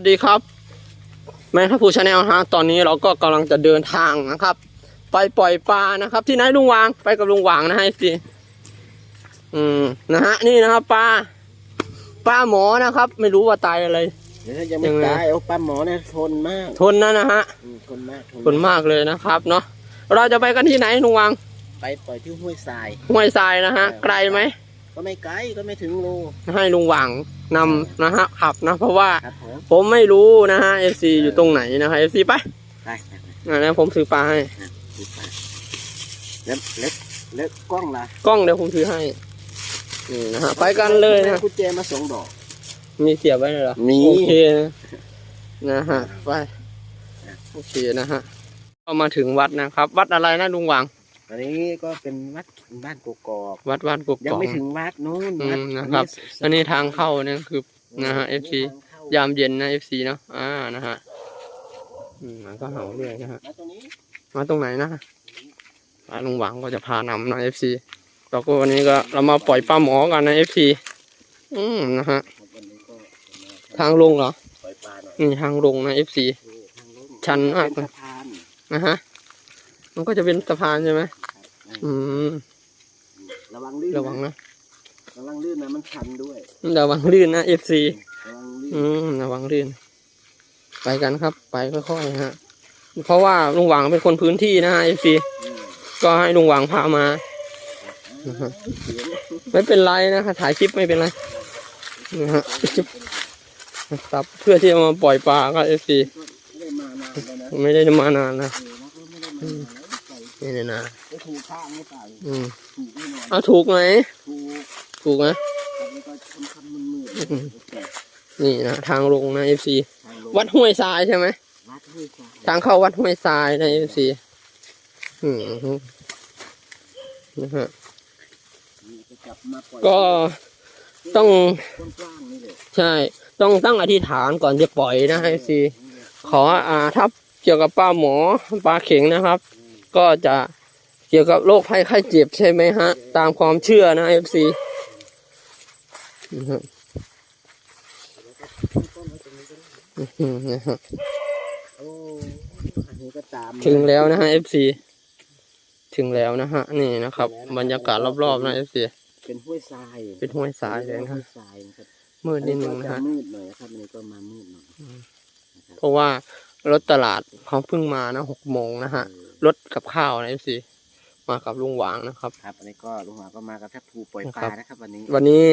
สวัสดีครับแมงทัพพูชาแนลฮะตอนนี้เราก็กำลังจะเดินทางนะครับ ไปปล่อยปลานะครับ ที่ไหนลุงวางไปกับลุงวางนะฮะสิอืมนะฮะนี่นะครับปลาปลาหมอนะครับ ไม่รู้ว่าตายอะไรเดี๋ยวยังไม่ยังไงตายโอ้ปลาหมอเนี่ยทนมาก ทนนะนะฮะอืมทนมากทนมากเลยนะครับเนาะเราจะไปกันที่ไหนลุงวางไปปล่อยที่ห้วยทรายห้วยทรายนะฮะไกลไหม ก็ไม่ไกลก็ไม่ถึงโลให้ลุงวางนำนะฮะขับนะ เพราะว่าครับผม ผมไม่รู้นะฮะเอฟซีอยู่ตรงไหนนะฮะเอฟซีไปได้ได้ได้อ่าแล้วผมถือปลาให้ดูไปแล้วแล้วแล้วกล้องล่ะกล้องเดี๋ยวผมถือให้นี่นะฮะไปกันเลยนะ กุญแจมาสองดอก มีเสียบไว้เลยเหรอมี โอเคนะนะฮะไปโอเคนะฮะก็มาถึงวัดนะครับ วัดอะไรนะลุงหวาง อันนี้ก็เป็นวัดบ้านกกอกวัดวัดกกยังอกไม่ถึงวัดนู้นอืมวัดนะครับ อันนี้ทางเข้าเนี่ยคือ นะฮะ FC ทางเข้ายามเย็นนะเอฟซีเนาะอ่านะฮะอืมมันก็เห่าเรื่อยนะฮะมาตรงนี้มาตรงไหนนะอ่าลุงหวังก็จะพานำนะเอฟซีเราก็วันนี้ก็เรามาปล่อยปลาหมอกันนะเอฟซีอืมนะฮะ วันนี้ก็จะมาทางลงเหรอ ปล่อยปลาหน่อยนี่ทางลงนะเอฟซีโอ้ทางลงชันมาก เป็นสะพานนะฮะ มันก็จะเป็นสะพานใช่ไหมครับ อืมระวังลื่นระวังนะ ระวังลื่นนะมันชันด้วย ระวังลื่นนะเอฟซีระวังลื่นอืมระวังลื่น ไปกันครับ ไปค่อยๆฮะ เพราะว่าลุงหวังเป็นคนพื้นที่นะฮะเอฟซีอืมก็ให้ลุงหวังพามานะฮะเสียงไม่เป็นไรนะคะถ่ายคลิปไม่เป็นไรนะฮะครับเพื่อที่จะมาปล่อยปลาก็เอฟซีไม่ได้มานานแล้วนะไม่ได้มา นานนะเออแล้วก็ไม่ได้มานานแล้วไปนี่เนี่ยนะไปถูกข้างไม่ไปอืมถูกแน่นอนเอาถูกไหมถูกถูกนะแต่นี่ก็ค่ำๆมืดอืมๆโอเคนี่นะทางลงนะเอฟซีทางลงวัดห้วยทรายใช่ไหมวัดห้วยทรายทางเข้าวัดห้วยทรายนะเอฟซีอืมนะฮะนี่จะจับมาปล่อยก็ต้องกว้างๆนี่เลยใช่ ต้องตั้งอธิษฐานก่อนจะปล่อยนะเอฟซีขออ่าถ้าเกี่ยวกับป้าหมอปลาเข็งนะครับ ก็จะเกี่ยวกับโรคภัยไข้เจ็บใช่ไหมฮะ ตามความเชื่อนะเอฟซีนะฮะโอ้อันนี้ก็ตามถึงแล้วนะฮะเอฟซีถึงแล้วนะฮะ นี่นะครับ บรรยากาศรอบๆนะเอฟซีเป็นห้วยทราย เป็นห้วยทรายเลยนะห้ฮะวยทรายนะครับมืดนิดนึงนะอัฮะก็จมืดหน่อยนะครับอันนี้ก็มามืดหน่อยเพราะว่า รถตลาดเขาเพิ่งมานะหกโมงนะฮะเออรถกับข้าวนะเอฟซีมากับลุงหวางนะครับ ครับอันนี้ก็ลุงหวาก็มากับแทบภูปล่อยปครัลาบนะครับ วันนี้ วันนี้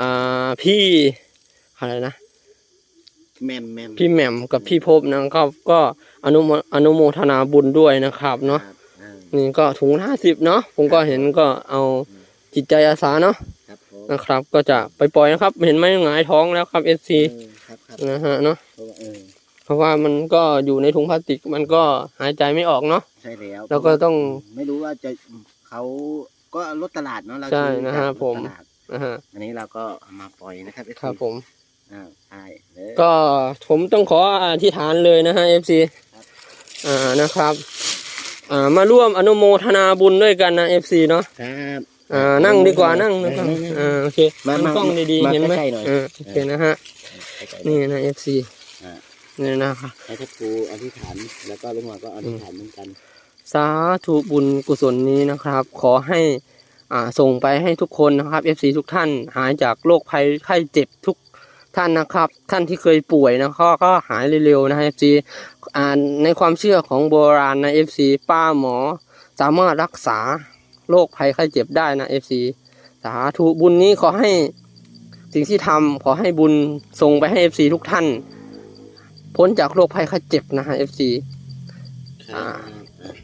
อ่าพี่อะไรนะแมมแมมพี่แหม่มกับพี่ภพบนะครับ ก็อนุโมอนุโมทนาบุญด้วยนะครับ เนาะครับอ่านี่ก็ถุงห้าสิบเนาะผมก็เห็นก็เอาจิตใจอาสาเนาะครับผมนะครับ ก็จะไปปล่อยนะครับ เห็นไหมหงายท้องแล้วครับเอซีเออครับครับนะฮะเนาะ เพราะว่าเออเพราะว่ามันก็อยู่ในถุงพลาสติกมันก็หายใจไม่ออกเนาะใช่แล้วแล้วก็ต้อง ไม่รู้ว่าจะเขาก็รถตลาดเนาะเราใช่ซื้อนะฮะจากรถผมตลาดนะฮะอันนี้เราก็เอามาปล่อยนะครับ FC ครับผมอ่าใช่เลยก็ผมต้องขออธิษฐานเลยนะฮะเอฟซีครับอ่านะครับอ่ามาร่วมอนุโมทนาบุญด้วยกันนะเอฟซีเนาะครับอ่านั่งดีกว่านั่งนะครับนั่งๆอ่าโอเคมาตั้งมากล้องดีๆมาเห็นไหมใกล้ๆหน่อยอ่าโอเคนะฮะนี่นะเอฟซีอ่า นี่นะครับให้ทัพภูอธิษฐานแล้วก็ลุงหวาก็อธิษฐานเหมือนกัน สาธุบุญกุศลนี้นะครับ ขอให้อ่าส่งไปให้ทุกคนนะครับเอฟซีทุกท่านหายจากโรคภัยไข้เจ็บทุกท่านนะครับ ท่านที่เคยป่วยนะครับก็หายเร็วๆนะเอฟซีอ่าในความเชื่อของโบราณนะเอฟซีป้าหมอ สามารถรักษาโรคภัยไข้เจ็บได้นะเอฟซีสาธุบุญนี้ขอให้สิ่งที่ทำขอให้บุญส่งไปให้เอฟซีทุกท่าน พ้นจากโรคภัยไข้เจ็บนะฮะเอฟซีอ่า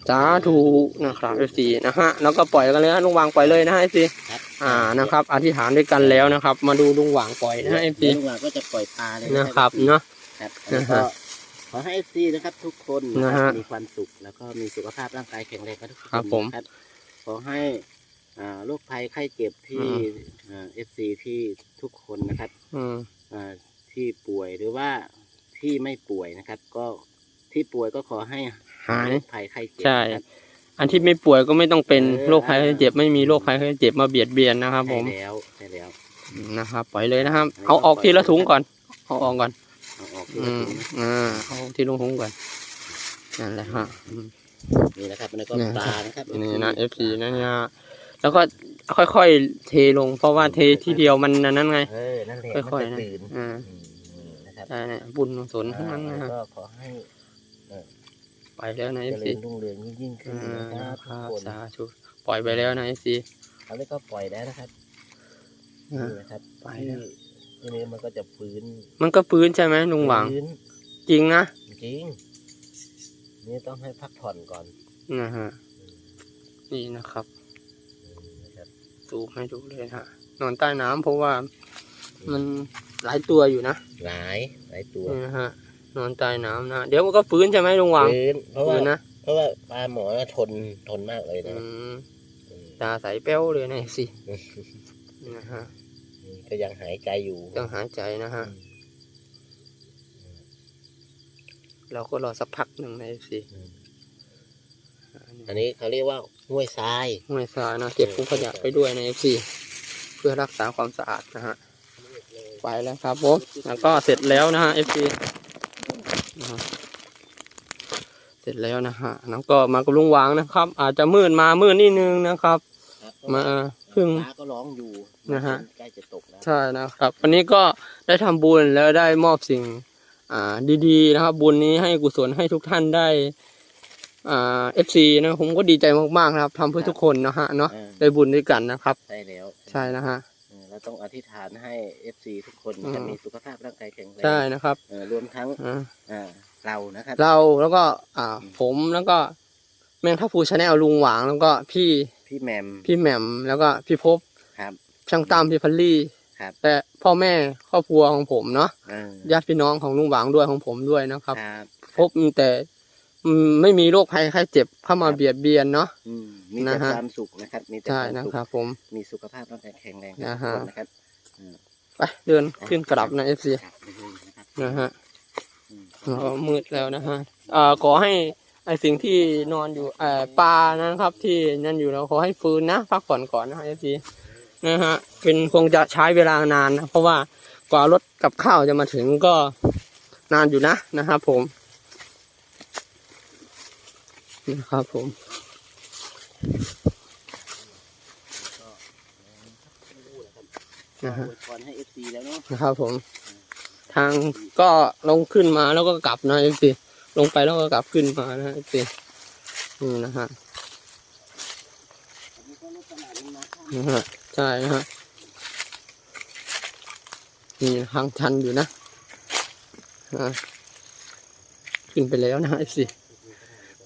สาธุนะครับเอฟซีนะฮะแล้วก็ปล่อยกันเลยนะลุงวางปล่อยเลยนะฮะเอฟซีครับอ่านะครับ อธิษฐานด้วยกันแล้วนะครับ มาดูลุงวางปล่อยนะฮะเอฟซีลุงหวาก็จะปล่อยปลาเลยนะครับเนาะครับอันนี้นะก็ฮะขอให้เอฟซีนะครับ ทุกคนนะนะฮะครับมีความสุขแล้วก็มีสุขภาพร่างกายแข็งแรงกันทุกคนครับผมนะครับขอให้อ่าโรคภัยไข้เจ็บที่อืเอฟซีที่ทุกคนนะครับอืมอ่าที่ป่วยหรือว่า ที่ไม่ป่วยนะครับ ก็ที่ป่วยก็ขอให้หายโรคภัยไข้เจ็บใช่ นะครับ อันที่ไม่ป่วยก็ไม่ต้องเป็นเออ โรคภัยไข้เจ็บ ไม่มีโรคภัยไข้เจ็บมาเบียดเบียนนะครับผมใช่แล้วใช่แล้ว นะครับปล่อยเลยนะครับ เอาออกทีละถุงก่อนเอาออกก่อน เอาออกที่อืละมถุงอ่าเอาที่ลงหุงก่อนนั่นแหละฮะอืม นี่นะครับแล้วก็เนี่ย ปลานะครับนี่นะ FC นะเนี่ยแล้วก็ค่อยๆเทลง เพราะว่าเททีเดียวมันอันนั้นไง เออนั่นแหละค่อยๆมันนะจะตื่นอ่า อืมนี่นะครับ ใช่เนี่ยบุญกุศลทั้งนั้นนะแล้ฮะวก็ขอให้ไปแล้วนะเจ FC ริญรุ่งเรืองยิ่งๆขึ้นอ่านะคครัรับบทุกคนสาธุปล่อยไปแล้วนะ FC เขาเรียกก็ปล่อยแล้วนะครับอ่านี่นะครับไปแล้วที่ทีนี้มันก็จะฟื้น มันก็ฟื้นใช่ไหมลุงหวังฟื้นจริงนะจริง นี่ต้องให้พักผ่อนก่อนนะฮะนี่นะครับอืมนะครับซูมให้ดูเลยนะฮะนอนใต้น้ำเพราะว่ามัน หลายตัวอยู่นะหลายหลายตัวนี่นะฮะนอนใต้น้ำนะเดี๋ยวมันก็ฟื้นใช่ไหมลุงหวังฟื้นเพราะว่าฟื้นนะเพราะว่าปลาหมอน่ะทนทนมากเลยอืนะมอืมตาใสแป้วเลยนะสินะฮะก็ยังหายใจอยู่ต้องหายใจนะฮะอืมเราก็รอสักพักหนึ่งนะสิอืมอันนี้เขาเรียกว่าห้วยทรายห้วยทรายนะเก็บพุงขยะไปด้วยนะสิเพื่อรักษาความสะอาดนะฮะ ไปแล้วครับผมแล้วก็เสร็จแล้วนะฮะ FC นะฮะเสร็จแล้วนะฮะแล้วก็มากับลุงหวางนะครับ อาจจะมืดมามืดนิดนึงนะครับครับ มาเพิ่งฟ้าก็ร้องอยู่นะฮะใกล้จะตกแล้วใช่นะครับ วันนี้ก็ได้ทำบุญแล้วได้มอบสิ่ง อ่าดีๆนะครับ บุญนี้ให้กุศลให้ทุกท่านได้อ่าเอฟซีนะผมก็ดีใจมากๆนะครับทำเพื่อทุกคนนะฮะเนาะเออได้บุญด้วยกันนะครับ ใช่แล้ว ใช่นะฮะ เออเราต้องอธิษฐานให้ FC ทุกคนอืมจะมีสุขภาพร่างกายแข็งแรงใช่นะครับเออรวมทั้งอ่าอ่าเรานะครับ เราแล้วก็อ่าผมแล้วก็แมงทัพพูชาแนลลุงหวางแล้วก็พี่พี่แหมมพี่แหม่มแล้วก็พี่ภพบครับ ช่างตั้มพี่พัลลี่ครับและพ่อแม่ครอบครัวของผมเนาะเออญาติพี่น้องของลุงหวางด้วยของผมด้วยนะครับครับพบแต่ อืมไม่มีโรคภัยไข้เจ็บเข้ามาเบียดเบียนเนาะ อืมมีนะแต่ฮะ ความสุขนะครับ มีแต่ใช่ความนะสุขครับผม มีสุขภาพร่างกายแข็งแรงนะฮะ ทุกคนนะครับไปเดินขึ้นกลับนะเอฟซีครับไปเลยนะครับนะฮะอืมอ๋อมืดแล้วนะฮะเอ่อขอให้ไอสิ่งที่นอนอยู่เอ่อปลานะครับ ที่นั่นอยู่แล้วขอให้ฟื้นนะพักผ่อนก่อนนะเอฟซีนะฮะเป็นคงจะใช้เวลานานนะเพราะว่ากว่ารถกับข้าวจะมาถึงก็นานอยู่นะนะครับผม นะครับผม นะฮะอวยพรให้ FC แล้วเนาะนะครับผม ทางก็ลงขึ้นมาแล้วก็กลับนะเอฟซีลงไปแล้วก็กลับขึ้นมานะเอฟซีนี่นะฮะอันนี้ก็รถตลาดลงมาข้างนะฮะใช่นะฮะนี่ทางชันอยู่นะอ่าขึ้นไปแล้วนะเอฟซี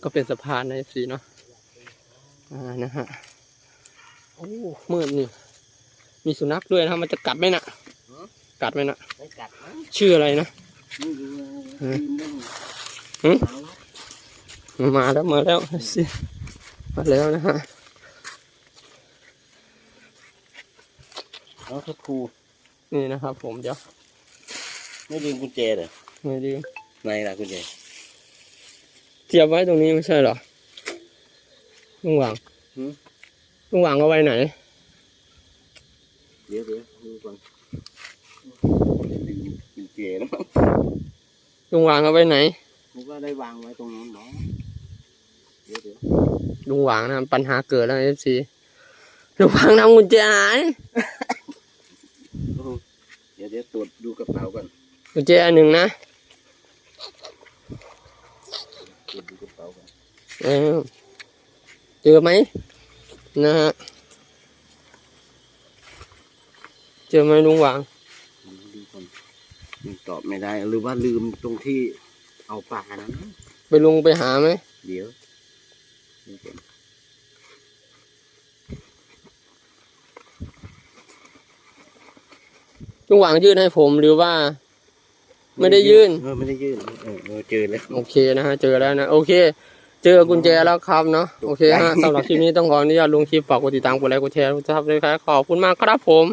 ก็เป็นสะพานนะเอฟซีเนาะอ่านะฮะโอ้มืดนี่ มีสุนัขด้วยนะมันจะกัดไหมน่ะกัดไหมน่ะไม่กัดนะชื่ออะไรนะไม่รู้นะฮะยืนเล่นหึเอาละมาแล้วมาแล้วสิมาแล้วนะฮะเอาทุกครูนี่นะครับผมเดี๋ยวไม่ลืมกุญแจเหรอไม่ลืมไหนล่ะกุญแจ เทียบไว้ตรงนี้ไม่ใช่เหรอลุงหวังหืม ลุงหวังเอาไว้ไหน เดี๋ยวเดี๋ยวดูก่อนลืมกุญแจแล้วมั้งลุงหวังเอาไว้ไหน นึกว่าได้วางไว้ตรงนู้นเนาะเดี๋ยวเดี๋ยวลุงหวังนะปัญหาเกิดแล้วเอฟซีลุงหวังทำกุญแจหายโอ้เดี๋ยวเดี๋ยวตรวจดูกระเป๋าก่อนกุญแจอันหนึ่งนะ ตรวจดูกระเป๋าก่อน เออเจอไหมนะฮะ เจอไหมลุงหวังดูก่อนยังตอบไม่ได้ หรือว่าลืมตรงที่เอาปลานะไปลุงไปหาไหม เดี๋ยวดูก่อนลุงหวังยื่นให้ผมหรือว่า ไม่ได้ยื่น เออไม่ได้ยื่น เออเออเจอแล้ว โอเคนะฮะ เจอแล้วนะ โอเค เจอกุญแจแล้วครับเนาะโอเคฮะสำหรับคลิปนี้ต้องขออนุญาตลงคลิปฝากกดติดตามกดไลค์กดแชร์กดซับสไครต์ขอบคุณมากครับผม